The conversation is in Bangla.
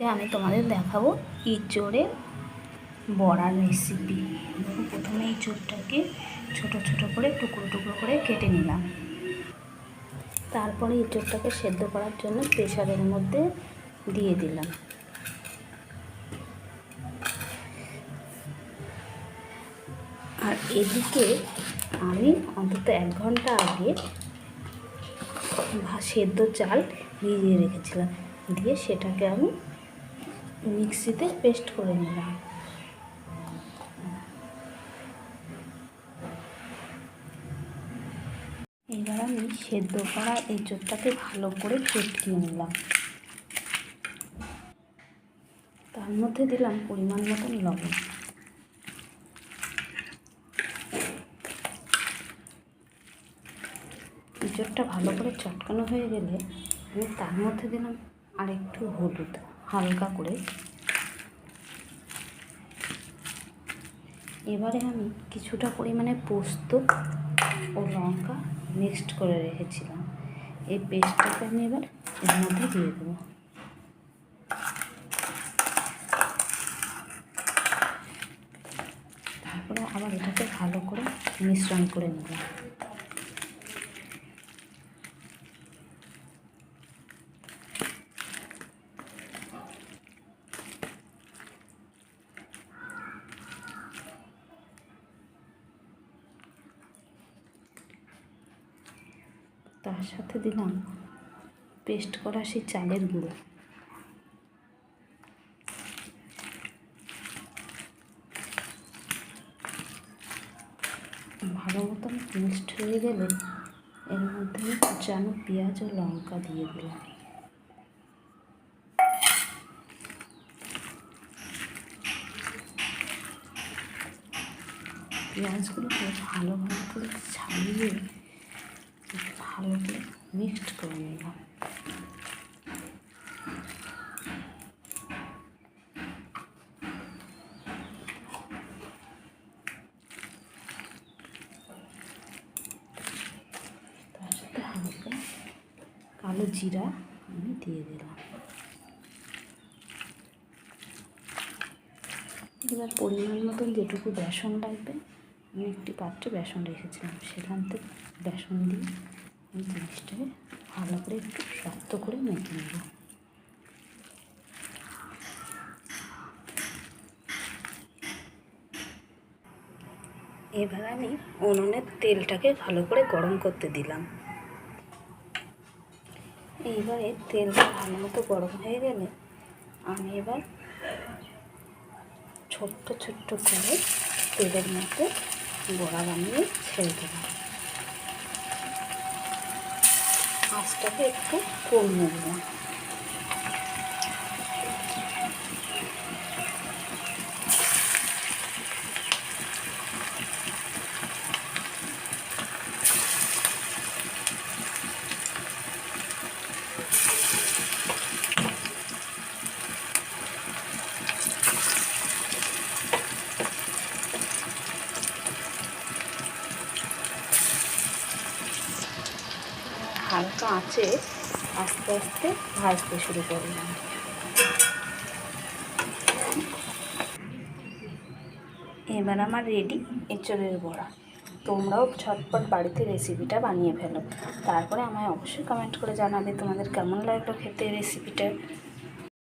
আজকে আমি তোমাদের দেখাবো ইঁচড়ের বড়ার রেসিপি প্রথমে ইঁচড়টাকে ছোট ছোট করে, টুকরো টুকরো করে কেটে নিলাম। তারপরে ইঁচড়টাকে সেদ্ধ করার জন্য প্রেশারের মধ্যে দিয়ে দিলাম। আর এদিকে আমি অন্তত এক ঘণ্টা আগে সেদ্ধ চাল ভিজিয়ে রেখেছিলাম। দিয়ে সেটাকে আমি মিক্সিতে পেস্ট করে নিলাম। এবার আমি সেদ্ধ করা এঁচোড়টাকে ভালো করে চটকিয়ে নিলাম। তার মধ্যে দিলাম পরিমাণ মতন লবণ। এঁচোড়টা ভালো করে চটকানো হয়ে গেলে আমি তার মধ্যে দিলাম আর একটু হলুদ, হালকা করে। এবারে আমি কিছুটা পরিমাণে পোস্ত ও লঙ্কা মিক্সড করে রেখেছিলাম। এই পেস্টটাকে আমি এবার এর মধ্যে দিয়ে দেবো। তারপরে আবার এটাকে ভালো করে মিশ্রণ করে নিলাম তার সাথে দিলাম পেস্ট করা সেই চালের গুঁড়ো। ভালো মতন মিক্সড হয়ে গেলে এর মধ্যে কুচানো পেঁয়াজ ও লঙ্কা দিয়ে দিলাম। পেঁয়াজগুলোকে ভালোভাবে করে ছাড়িয়ে ভালো করে মিক্সড করে নিলাম তার সাথে হালকা কালো জিরা আমি দিয়ে দিলাম। এবার পরিমাণ মতন যেটুকু বেসন লাগবে, আমি একটি পাত্রে বেসন রেখেছিলাম, সেখান থেকে বেসন দিয়ে জিনিসটাকে ভালো করে একটু শক্ত করে মেখে নেব। এবার আমি উনুনের তেলটাকে ভালো করে গরম করতে দিলাম। এইবারে তেলটা ভালো মতো গরম হয়ে গেলে আমি এবার ছোট্ট ছোট্ট করে তেলের মধ্যে বড়া বানিয়ে ছেড়ে দেবো। আঁচটাকে একটু কমিয়ে দিলাম হালকা আঁচে আস্তে আস্তে ভাজতে শুরু করলাম। এবার আমার রেডি এঁচড়ের বড়া। তোমরাও ঝটপট বাড়িতে রেসিপিটা বানিয়ে ফেলো। তারপরে আমায় অবশ্যই কমেন্ট করে জানাবে তোমাদের কেমন লাগল খেতে রেসিপিটা